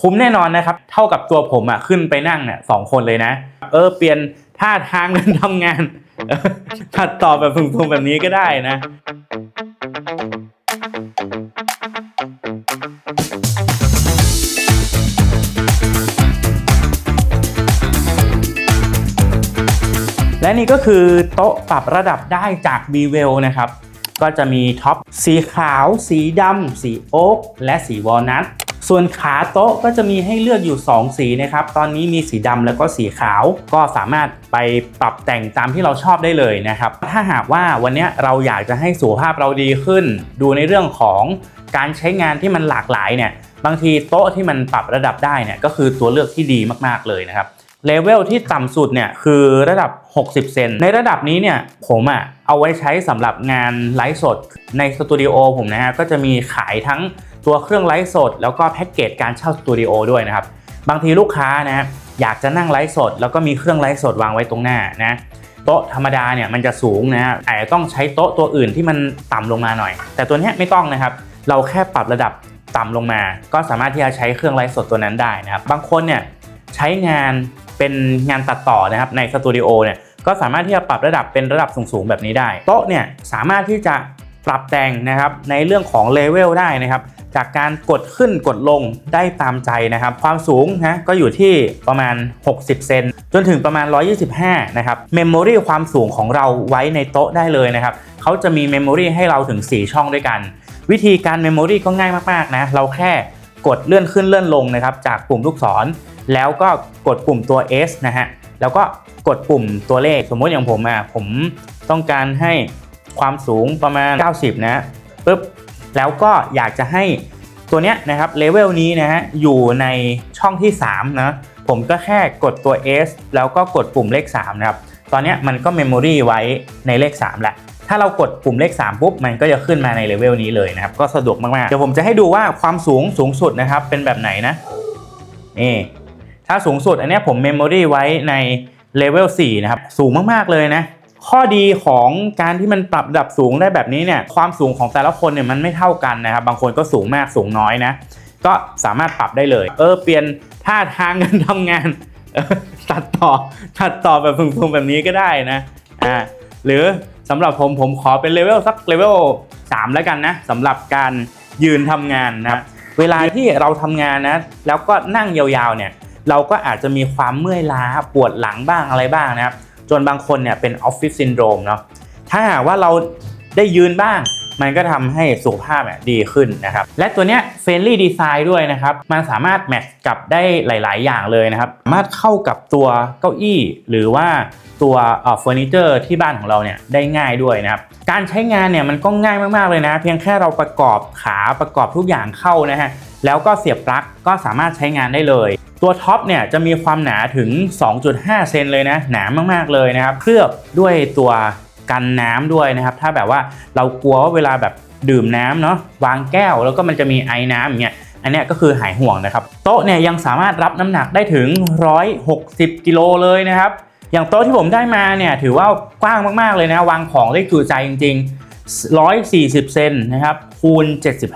คุ้มแน่นอนนะครับ เท่ากับตัวผมอะขึ้นไปนั่งเนี่ยสองคนเลยนะ เออ เปลี่ยนท่าทางการทำงาน ตัดต่อแบบสูงๆแบบนี้ก็ได้นะและนี่ก็คือโต๊ะปรับระดับได้จาก b w e l นะครับ ก็จะมีท็อปสีขาว สีดำ สีโอ๊กและสีวอลนัท ส่วนขาโต๊ะก็จะมีให้เลือกอยู่ 2 สีนะครับ ตอนนี้มีสีดำแล้วก็สีขาว ก็สามารถไปปรับแต่งตามที่เราชอบได้เลยนะครับ ถ้าหากว่าวันนี้เราอยากจะให้สุขภาพเราดีขึ้น ดูในเรื่องของการใช้งานที่มันหลากหลายเนี่ย บางทีโต๊ะที่มันปรับระดับได้เนี่ยก็คือตัวเลือกที่ดีมากๆเลยนะครับเลเวลที่ต่ำสุดเนี่ยคือระดับ 60 เซน ในระดับนี้เนี่ยผมอะเอาไว้ใช้สำหรับงานไลฟ์สดในสตูดิโอผมนะฮะก็จะมีขายทั้ง ตัวเครื่องไลฟ์สด แล้วก็แพ็กเกจการเช่าสตูดิโอด้วยนะครับบางทีลูกค้านะอยากจะนั่งไลฟ์สด แล้วก็มีเครื่องไลฟ์สดวางไว้ตรงหน้านะโต๊ะธรรมดาเนี่ยมันจะสูงนะฮะอาจจะต้องใช้โต๊ะตัวอื่นที่มันต่ำลงมาหน่อย แต่ตัวนี้ไม่ต้องนะครับ เราแค่ปรับระดับต่ำลงมา ก็สามารถที่จะใช้เครื่องไลฟ์สดตัวนั้นได้นะครับ บางคนเนี่ยใช้งานเป็นงานตัดต่อนะครับในสตูดิโอเนี่ยก็สามารถที่จะปรับระดับเป็นระดับสูงๆแบบนี้ได้ โต๊ะเนี่ยสามารถที่จะปรับแต่งนะครับในเรื่องของเลเวลได้นะครับ จากการกดขึ้นกดลงได้ตามใจนะครับ ความสูงนะก็อยู่ที่ประมาณ 60 เซนจนถึงประมาณ 125 นะครับเมมโมรีความสูงของเราไว้ในโต๊ะได้เลยนะครับเขาจะมีเมมโมรีให้เราถึง 4 ช่องด้วยกัน วิธีการเมมโมรีก็ง่ายมากๆนะเราแค่กดเลื่อนขึ้นเลื่อนลงนะครับจากปุ่มลูกศร แล้วก็กดปุ่มตัว S นะฮะแล้วก็กดปุ่มตัวเลขสมมติอย่างผมอะผมต้องการให้ความสูงประมาณ 90 นะปึ๊บ แล้วก็อยากจะให้ตัวเนี้ยนะครับเลเวลนี้นะฮะอยู่ในช่องที่3นะผมก็แค่กดตัว S แล้วก็กดปุ่มเลข3นะครับตอนนี้มันก็เมมโมรีไว้ในเลข3แหละถ้าเรากดปุ่มเลข 3 ปุ๊บ มันก็จะขึ้นมาในเลเวลนี้เลยนะครับ ก็สะดวกมากๆ เดี๋ยวผมจะให้ดูว่าความสูงสูงสุดนะครับ เป็นแบบไหนนะ นี่ ถ้าสูงสุดอันนี้ผมเมมโมรีไว้ในเลเวล4นะครับ สูงมากๆเลยนะ ข้อดีของการที่มันปรับระดับสูงได้แบบนี้เนี่ยความสูงของแต่ละคนเนี่ยมันไม่เท่ากันนะครับ บางคนก็สูงมากสูงน้อยนะ ก็สามารถปรับได้เลย เออเปลี่ยนท่าทางการทำงานออตัดต่อตัดต่อแบบสูงๆแบบนี้ก็ได้นะอ่าหรือสำหรับผมผมขอเป็นเลเวลสักเลเวล3แล้วกันนะสำหรับการยืนทำงานนะเวลาที่เราทำงานนะ แล้วก็นั่งยาวๆเนี่ย เราก็อาจจะมีความเมื่อยล้าปวดหลังบ้างอะไรบ้างนะครับ จนบางคนเนี่ยเป็นออฟฟิศซินโดรมเนาะถ้าหากว่าเราได้ยืนบ้าง มันก็ทำให้สุขภาพดีขึ้นนะครับ และตัวเนี้ยเฟรนลี่ดีไซน์ด้วยนะครับ มันสามารถแมทช์กับได้หลาย ๆ อย่างเลยนะครับ สามารถเข้ากับตัวเก้าอี้ หรือว่าตัวเฟอร์นิเจอร์ที่บ้านของเราเนี่ยได้ง่ายด้วยนะครับ การใช้งานเนี่ยมันก็ง่ายมาก ๆ เลยนะ เพียงแค่เราประกอบขาประกอบทุกอย่างเข้านะฮะแล้วก็เสียบปลั๊กก็สามารถใช้งานได้เลย ตัวท็อปเนี่ยจะมีความหนาถึง 2.5 เซนเลยนะ หนามากๆเลยนะครับ เคลือบด้วยตัวกันน้ำด้วยนะครับ ถ้าแบบว่าเรากลัวว่าเวลาแบบดื่มน้ำเนาะวางแก้วแล้วก็มันจะมีไอ้น้ำอย่างเงี้ยอันนี้ก็คือหายห่วงนะครับ โต๊ะเนี่ยยังสามารถรับน้ำหนักได้ถึง 160 กิโลเลยนะครับ อย่างโต๊ะที่ผมได้มาเนี่ยถือว่ากว้างมากๆเลยนะ วางของได้จุใจจริง ๆ 140 เซนนะครับคูณ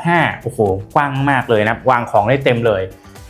75 โอ้โห กว้างมากเลยนะ วางของได้เต็มเลย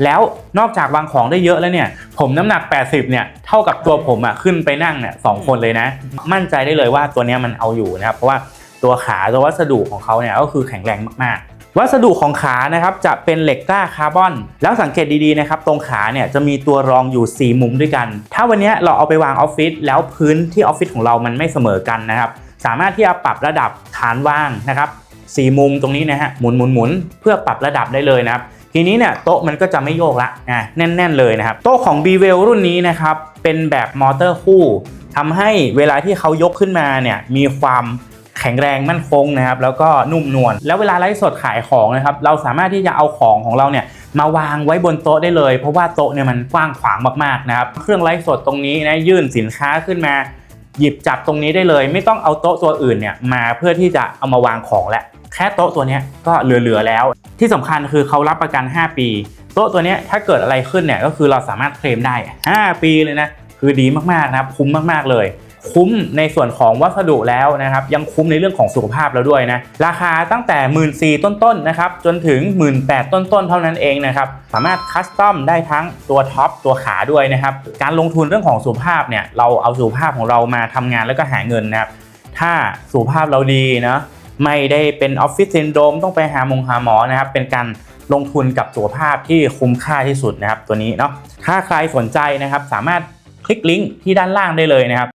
แล้วนอกจากวางของได้เยอะแล้วเนี่ย ผมน้ำหนัก 80 เนี่ย เท่ากับตัวผมอะขึ้นไปนั่งเนี่ยสองคนเลยนะ มั่นใจได้เลยว่าตัวนี้มันเอาอยู่นะครับ เพราะว่าตัวขาตัววัสดุของเขาเนี่ยก็คือแข็งแรงมากๆ วัสดุของขานะครับจะเป็นเหล็กกล้าคาร์บอน แล้วสังเกตดีๆนะครับ ตรงขาเนี่ยจะมีตัวรองอยู่ 4 มุมด้วยกัน ถ้าวันนี้เราเอาไปวางออฟฟิศแล้วพื้นที่ออฟฟิศของเรามันไม่เสมอกันนะครับ สามารถที่จะปรับระดับฐานว่างนะครับสี่มุมตรงนี้นะฮะหมุนหมุนหมุนเพื่อปรับระดับได้เลยนะครับ ทีนี้เนี่ยโต๊ะมันก็จะไม่โยกละอะแน่น ๆ เลยนะครับ โต๊ะของ b w e l รุ่นนี้นะครับเป็นแบบมอเตอร์คู่ทำให้เวลาที่เขายกขึ้นมาเนี่ยมีความแข็งแรงมั่นคงนะครับแล้วก็นุ่มนวลแล้วเวลาไลฟ์สดขายของนะครับเราสามารถที่จะเอาของของเราเนี่ยมาวางไว้บนโต๊ะได้เลย เพราะว่าโต๊ะเนี่ยมันกว้างขวางมากๆนะครับเครื่องไลฟ์สดตรงนี้นะยื่นสินค้าขึ้นมา หยิบจับตรงนี้ได้เลย ไม่ต้องเอาโต๊ะตัวอื่นเนี่ยมาเพื่อที่จะเอามาวางของและแค่โต๊ะตัวนี้ก็เหลือๆแล้ว ที่สำคัญคือเขารับประกัน 5 ปี โต๊ะตัวนี้ถ้าเกิดอะไรขึ้นเนี่ยก็คือเราสามารถเคลมได้ 5 ปีเลยนะคือดีมากๆนะครับคุ้มมากๆเลย คุ้มในส่วนของวัสดุแล้วนะครับ ยังคุ้มในเรื่องของสุขภาพแล้วด้วยนะ ราคาตั้งแต่ 1 4ื่นต้นๆนะครับ จนถึง 1 8ื่นต้นๆ เท่านั้นเองนะครับ สามารถคัสตอมได้ทั้งตัวท็อปตัวขาด้วยนะครับ การลงทุนเรื่องของสุขภาพเนี่ย เราเอาสุขภาพของเรามาทำงานแล้วก็หาเงินนะครับ ถ้าสุขภาพเราดีนะไม่ได้เป็นออฟฟิศซินโดรมต้องไปหาหมงหาหมอนะครับ เป็นการลงทุนกับสุขภาพที่คุ้มค่าที่สุดนะครับ ตัวนี้เนาะถ้าใครสนใจนะครับ สามารถคลิกลิงก์ที่ด้านล่างได้เลยนะครับ